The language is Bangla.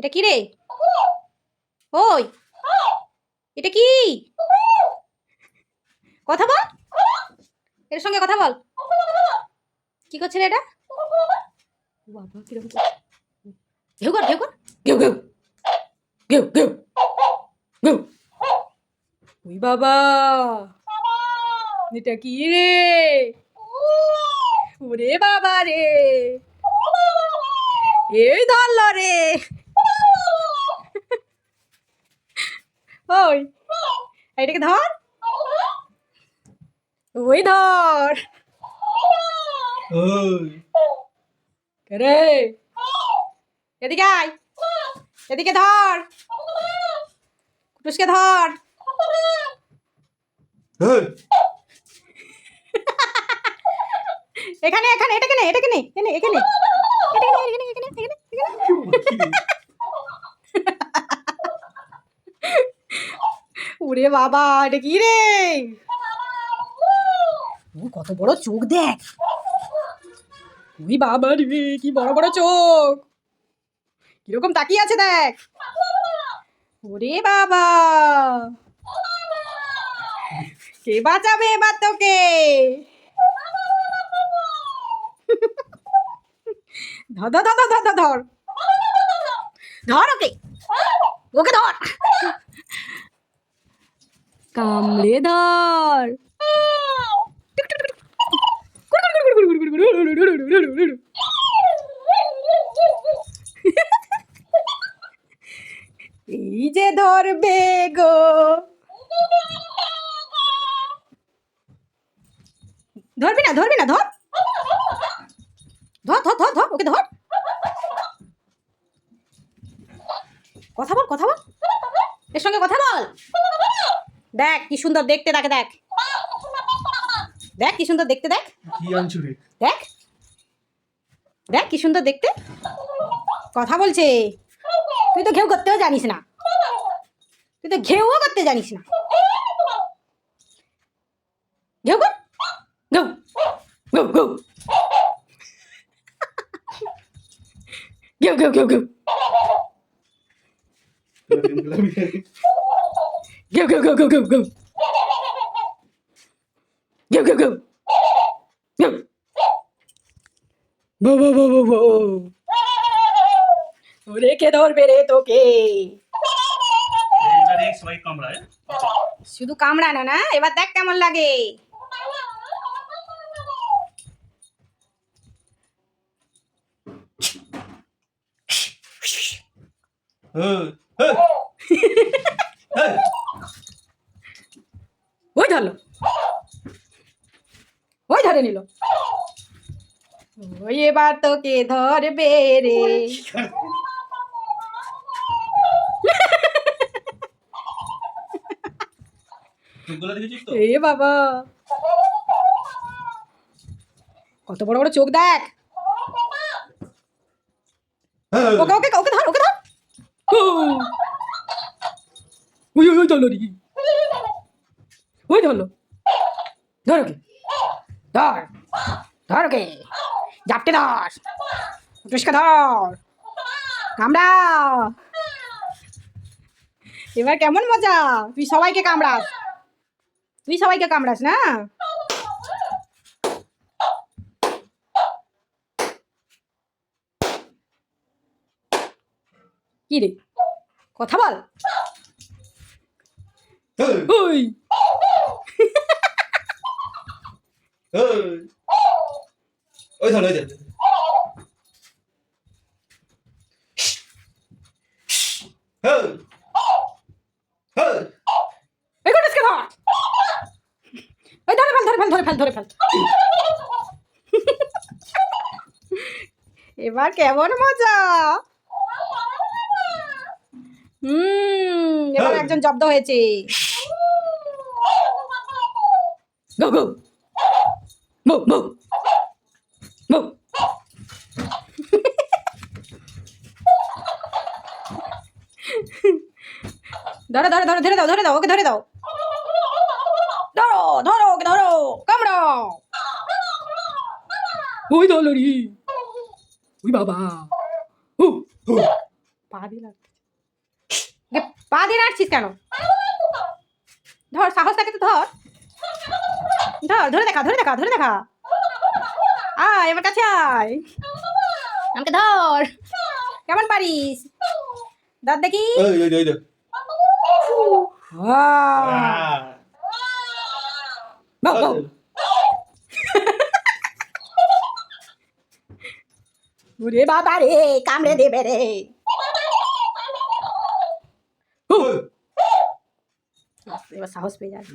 এটা কি রে? ওই। এটা কি? কথা বল। এর সঙ্গে কথা বল। কি করছে রে এটা? বাবা কীরকম ঘেউ কর ঘেউ কর। ঘেউ ঘেউ। ঘেউ ঘেউ। ঘেউ। ওই বাবা। এটা কি রে? ওরে বাবা রে। এই ধরল রে। ওই। এটাকে ধর। ওই ধর। ওই রে? এদিকে আয়। এদিকে ধর। কুটুসকে ধর। ওই এখানে এখানে এটাকে নে এটাকে নে এখানে এখানে এটাকে নে, এখানে এখানে এখানে। এখানে ওরে বাবা, এটা কি রে? ও কত বড় চোখ দেখ। ওই বাবা রে, কি বড় বড় চোখ। কীরকম তাকিয়ে আছে দেখ। ওরে বাবা। কে বাঁচাবে এবার তোকে? ধর ধর ধর ধর ধর ধর। ধর ওকে। ওকে ধর। কামড়ে ধর। এই যে ধরবে গো। ধরবি না ধরবি না, ধর। ধর ধর ধর ওকে ধর। কথা বল, কথা দেখ কি সুন্দর দেখতে তাকে দেখ। দেখ কি সুন্দর দেখতে দেখ। দেখ। দেখ কি সুন্দর দেখতে। কথা বলছে। তুই তো ঘেউ করতেও জানিস না। তুই তো ঘেউও করতে জানিস না। ঘেউ কর। ঘেউ। ঘেউ ঘেউ। ঘেউ ঘেউ ঘেউ ঘেউ। Go, go, go, go, go, go. Go, go, go. Go. Bo, bo, bo, bo, bo. রেখে ধরবে রে তোকে শুধু কামড়ানো না এবার দেখ কেমন লাগে হ্যাঁ হ্যাঁ ধরলো। ওই ধরে নিল। ওই এবার তোকে ধরবে রে। এ বাবা। কত বড় বড় চোখ দেখ। হ্যাঁ। ওকে ওকে ওকে ধর ওকে ধর। ওই ওই ওই ধরলো নাকি ওই ধরলো ধর ওকে ধর ধর ওকে জাপটে ধর টুসকে ধর কামড়া এবার কেমন মজা? তুই সবাইকে কামড়াস। তুই সবাইকে কামড়াস না? কি রে? কথা বল। ওই ওই ওই ওই ধর ওই ধর ওই ওই এই কুটুসকে ধর ওই ধরে ফেল ধরে ফেল ধরে ফেল ধরে ফেল এবার কেমন মজা হুম এবার একজন জব্দ হয়েছে গো গো মো মো মো ধরো ধরো ধরো ধরে দাও ধরে দাও ওকে ধরে দাও ধরো ধরো ওকে ধরো কামড়াও ওই ধরলো রি ওই বাবা ও পা দিয়ে লাগছে। পা দিয়ে রাখছিস কেন? ধর সাহস থাকে তো ধর। ধর ধরে দেখা ধরে দেখা ধরে দেখা। আয় আমার কাছে আয়। আমাকে ধর। কেমন পারিস? ধর দেখি। ওরে বাবা রে কামড়ে দেবে রে। এবার সাহস পেয়ে যাবে।